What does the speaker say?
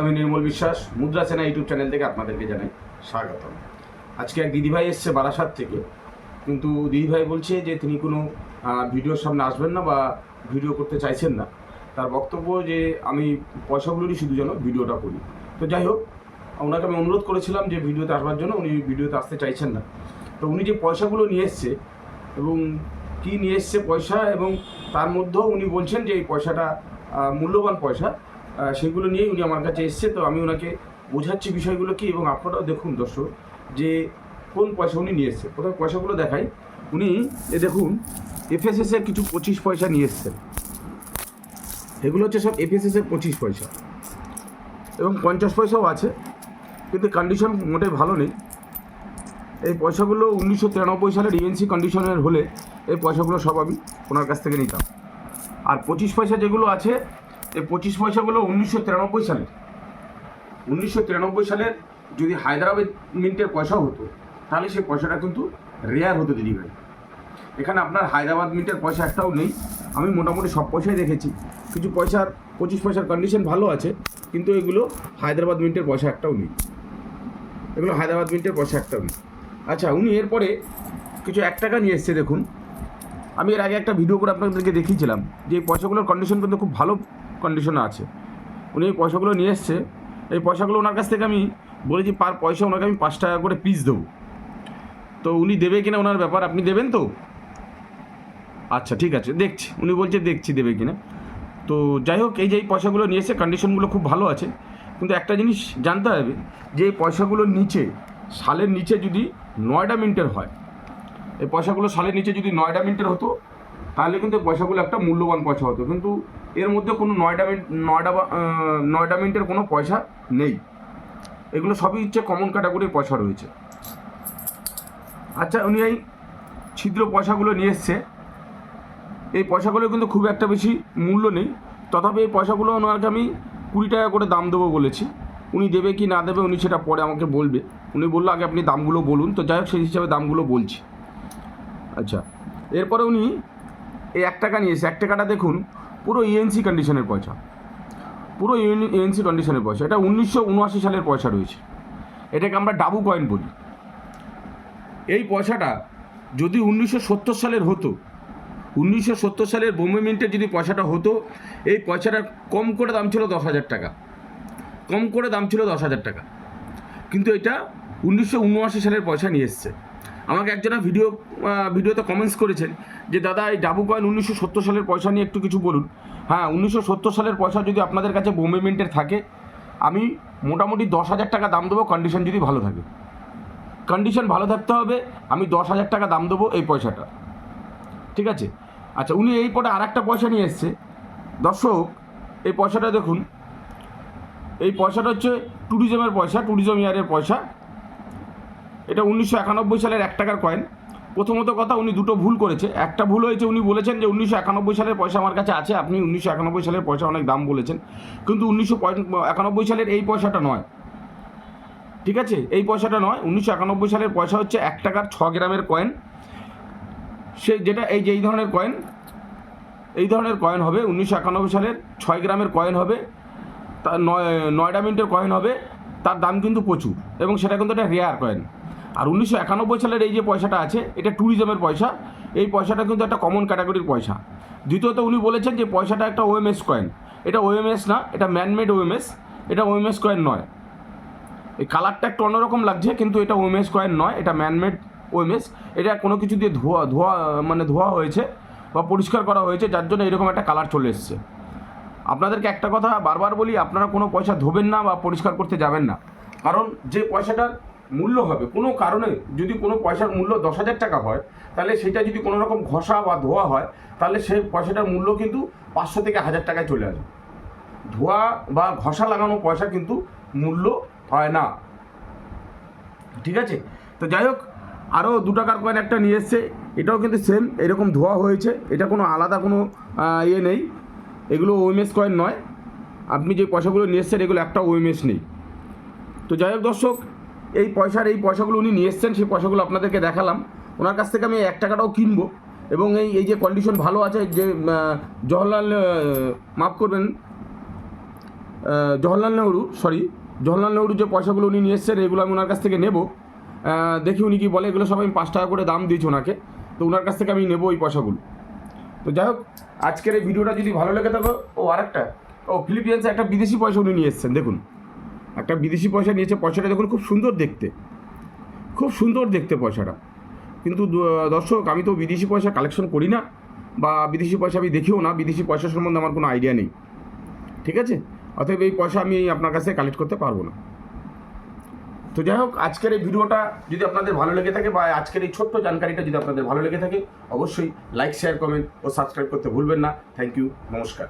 আমি নির্মল বিশ্বাস, মুদ্রা সেনা ইউটিউব চ্যানেল থেকে আপনাদেরকে জানাই স্বাগতম। আজকে এক দিদিভাই এসছে বারাসাত থেকে। কিন্তু দিদিভাই বলছে যে তিনি কোনো ভিডিওর সামনে আসবেন না বা ভিডিও করতে চাইছেন না। তার বক্তব্য যে আমি পয়সাগুলোরই শুধু যেন ভিডিওটা করি। তো যাই হোক, ওনাকে আমি অনুরোধ করেছিলাম যে ভিডিওতে আসবার জন্য, উনি ভিডিওতে আসতে চাইছেন না। তো উনি যে পয়সাগুলো নিয়ে এসছে এবং কি নিয়ে এসছে পয়সা এবং তার মধ্যেও উনি বলছেন যে এই পয়সাটা মূল্যবান পয়সা। সেগুলো নিয়েই উনি আমার কাছে এসছে। তো আমি ওনাকে বোঝাচ্ছি বিষয়গুলো কি এবং আপনারাও দেখুন দর্শক যে কোন পয়সা উনি নিয়ে এসছে। প্রথমে পয়সাগুলো দেখাই। উনি, এ দেখুন এফএসএস এর কিছু পঁচিশ পয়সা নিয়ে এসছেন। এগুলো হচ্ছে সব এফএসএস এর পঁচিশ পয়সা। এবং পঞ্চাশ পয়সাও আছে, কিন্তু কন্ডিশন মোটে ভালো নেই। এই পয়সাগুলো উনিশশো তিরানব্বই সালের ইএনসি কন্ডিশনের হলে এই পয়সাগুলো সব আমি ওনার কাছ থেকে নিতাম। আর পঁচিশ পয়সা যেগুলো আছে এই পঁচিশ পয়সাগুলো উনিশশো তিরানব্বই সালের উনিশশো তিরানব্বই সালের যদি হায়দ্রাবাদ মিন্টের পয়সা হতো, তাহলে সেই পয়সাটা কিন্তু রেয়ার হতো দিদিভাই এখানে আপনার হায়দ্রাবাদ মিন্টের পয়সা একটাও নেই। আমি মোটামুটি সব পয়সাই দেখেছি। কিছু পয়সার, পঁচিশ পয়সার কন্ডিশন ভালো আছে, কিন্তু এগুলো হায়দ্রাবাদ মিন্টের পয়সা একটাও নেই। এগুলো হায়দ্রাবাদ মিন্টের পয়সা একটাও নেই। আচ্ছা উনি এরপরে কিছু এক টাকা নিয়ে এসছে, দেখুন। আমি এর আগে একটা ভিডিও করে আপনাদেরকে দেখিয়েছিলাম যে এই পয়সাগুলোর কন্ডিশন কিন্তু খুব ভালো কন্ডিশনে আছে। উনি এই পয়সাগুলো নিয়ে এসছে। এই পয়সাগুলো ওনার কাছ থেকে আমি বলেছি পার পয়সা ওনাকে আমি পাঁচ টাকা করে পিস দেবো। তো উনি দেবে কিনা ওনার ব্যাপার, আপনি দেবেন তো? আচ্ছা ঠিক আছে, দেখছি। উনি বলছে, দেখছি, দেবে কিনা। তো যাই হোক, এই যে এই পয়সাগুলো নিয়ে এসে কন্ডিশনগুলো খুব ভালো আছে। কিন্তু একটা জিনিস জানতে হবে, যে এই পয়সাগুলোর নিচে, সালের নিচে যদি নয়ডা মিনিটের হয়, এই পয়সাগুলো সালের নিচে যদি নয়ডা মিনিটের হতো তাহলে কিন্তু পয়সাগুলো একটা মূল্যবান পয়সা হতো। কিন্তু এর মধ্যে কোনো নয়ডা মিনিট নয়ডা নয়ডা মিনিটের কোনো পয়সা নেই। এগুলো সবই হচ্ছে কমন ক্যাটাগরির পয়সা রয়েছে। আচ্ছা উনি এই ছিদ্র পয়সাগুলো নিয়ে এসছে। এই পয়সাগুলো কিন্তু খুব একটা বেশি মূল্য নেই। তথাপি এই পয়সাগুলো ওনাকে আমি কুড়ি টাকা করে দাম দেবো বলেছি। উনি দেবে কি না দেবে উনি সেটা পরে আমাকে বলবে। উনি বলল, আগে আপনি দামগুলো বলুন। তো যাই হোক, সেই হিসাবে দামগুলো বলছি। আচ্ছা এরপরে উনি এই এক টাকা নিয়েছে এক টাকাটা দেখুন, পুরো ইএনসি কন্ডিশনের পয়সা। পুরো ইএনসি কন্ডিশনের পয়সা। এটা উনিশশো উনআশি সালের পয়সা রয়েছে। এটাকে আমরা ডাবু কয়েন বলি। এই পয়সাটা যদি উনিশশো সত্তর সালের হতো, উনিশশো সত্তর সালের বোম্বে মিন্টের যদি পয়সাটা হতো, এই পয়সাটার কম করে দাম ছিল দশ হাজার টাকা। কম করে দাম ছিল দশ হাজার টাকা। কিন্তু এটা উনিশশো উনআশি সালের পয়সা নিয়ে এসছে। আমাকে একজনা ভিডিও ভিডিওতে কমেন্টস করেছেন যে, দাদা, এই ডাবু কয়েন উনিশশো সত্তর সালের পয়সা নিয়ে একটু কিছু বলুন। হ্যাঁ উনিশশো সত্তর সালের পয়সা যদি আপনাদের কাছে বোম্বে মিন্টের থাকে, আমি মোটামুটি দশ হাজার টাকা দাম দেবো কন্ডিশন যদি ভালো থাকে। কন্ডিশন ভালো থাকতে হবে, আমি দশ হাজার টাকা দাম দেবো এই পয়সাটা। ঠিক আছে? আচ্ছা উনি এই পরে আর একটা পয়সা নিয়ে এসছে। দর্শক, এই পয়সাটা দেখুন। এই পয়সাটা হচ্ছে ট্যুরিজমের পয়সা ট্যুরিজম ইয়ারের পয়সা। এটা উনিশশো একানব্বই সালের এক টাকার কয়েন প্রথমত কথা, উনি দুটো ভুল করেছে। একটা ভুল হয়েছে, উনি বলেছেন যে উনিশশো একানব্বই সালের পয়সা আমার কাছে আছে। আপনি উনিশশো একানব্বই সালের পয়সা অনেক দাম বলেছেন। কিন্তু উনিশশো একানব্বই সালের এই পয়সাটা নয়। ঠিক আছে? এই পয়সাটা নয়। উনিশশো একানব্বই সালের পয়সা হচ্ছে এক টাকার ছ গ্রামের কয়েন সে যেটা এই যে এই ধরনের কয়েন এই ধরনের কয়েন হবে, উনিশশো একানব্বই সালের ছয় গ্রামের কয়েন হবে। তার নয়, নয়ডা মিনিটের কয়েন হবে। তার দাম কিন্তু প্রচুর। এবং সেটা কিন্তু একটা রেয়ার কয়েন আর উনিশশো একানব্বই সালের এই যে পয়সাটা আছে, এটা ট্যুরিজমের পয়সা। এই পয়সাটা কিন্তু একটা কমন ক্যাটাগরির পয়সা। দ্বিতীয়ত উনি বলেছেন যে পয়সাটা একটা ওএমএস কয়েন এটা ওএমএস না, এটা ম্যানমেড ওএমএস এটা ওএমএস কয়েন নয়। এই কালারটা একটু অন্যরকম লাগছে, কিন্তু এটা ওএমএস কয়েন নয়, এটা ম্যানমেড ওএমএস এটা কোনো কিছু দিয়ে ধোয়া ধোয়া মানে ধোয়া হয়েছে বা পরিষ্কার করা হয়েছে, যার জন্য এরকম একটা কালার চলে এসছে। আপনাদেরকে একটা কথা বারবার বলি, আপনারা কোনো পয়সা ধোবেন না বা পরিষ্কার করতে যাবেন না। কারণ যে পয়সাটার মূল্য হবে। কোনো কারণে যদি কোনো পয়সার মূল্য দশ হাজার টাকা হয়, তাহলে সেটা যদি কোনো রকম ঘষা বা ধোয়া হয়, তাহলে সেই পয়সাটার মূল্য কিন্তু পাঁচশো থেকে হাজার টাকায় চলে আসবে ধোয়া বা ঘষা লাগানো পয়সা কিন্তু মূল্য হয় না। ঠিক আছে? তো যাই হোক আরও দু টাকার কয়েন একটা নিয়ে এসছে। এটাও কিন্তু সেম এরকম ধোয়া হয়েছে। এটা কোনো আলাদা কোনো ইয়ে নেই। এগুলো ওএমএস কয়েন নয়। আপনি যে পয়সাগুলো নিয়ে এসছেন, এগুলো একটা ওএমএস নেই। তো যাই হোক দর্শক এই পয়সার এই পয়সাগুলো উনি নিয়ে এসছেন, সেই পয়সাগুলো আপনাদেরকে দেখালাম। ওনার কাছ থেকে আমি এক টাকাটাও কিনবো এবং এই এই যে কন্ডিশন ভালো আছে, যে জওহরলাল মাফ করবেন জওহরলাল নেহরু সরি জওহরলাল নেহরু যে পয়সাগুলো উনি নিয়ে এসছেন, এগুলো আমি ওনার কাছ থেকে নেব। দেখি উনি কি বলে, এগুলো সব আমি পাঁচ টাকা করে দাম দিয়েছি ওনাকে। তো ওনার কাছ থেকে আমি নেব ওই পয়সাগুলো। তো যাই হোক, আজকের এই ভিডিওটা যদি ভালো লেগে থাকো, ও আরেকটা, ও ফিলিপিন্সে একটা বিদেশি পয়সা উনি নিয়ে এসছেন, দেখুন। একটা বিদেশি পয়সা নিয়েছে, পয়সাটা দেখুন খুব সুন্দর দেখতে। খুব সুন্দর দেখতে পয়সাটা। কিন্তু দর্শক, আমি তো বিদেশি পয়সা কালেকশন করি না, বা বিদেশি পয়সা আমি দেখিও না, বিদেশি পয়সা সম্বন্ধে আমার কোনো আইডিয়া নেই। ঠিক আছে? অতএব এই পয়সা আমি আপনার কাছে কালেক্ট করতে পারব না। তো যাই হোক, আজকের এই ভিডিওটা যদি আপনাদের ভালো লেগে থাকে, বা আজকের এই ছোট্ট জানকারিটা যদি আপনাদের ভালো লেগে থাকে, অবশ্যই লাইক শেয়ার কমেন্ট ও সাবস্ক্রাইব করতে ভুলবেন না। থ্যাংক ইউ নমস্কার।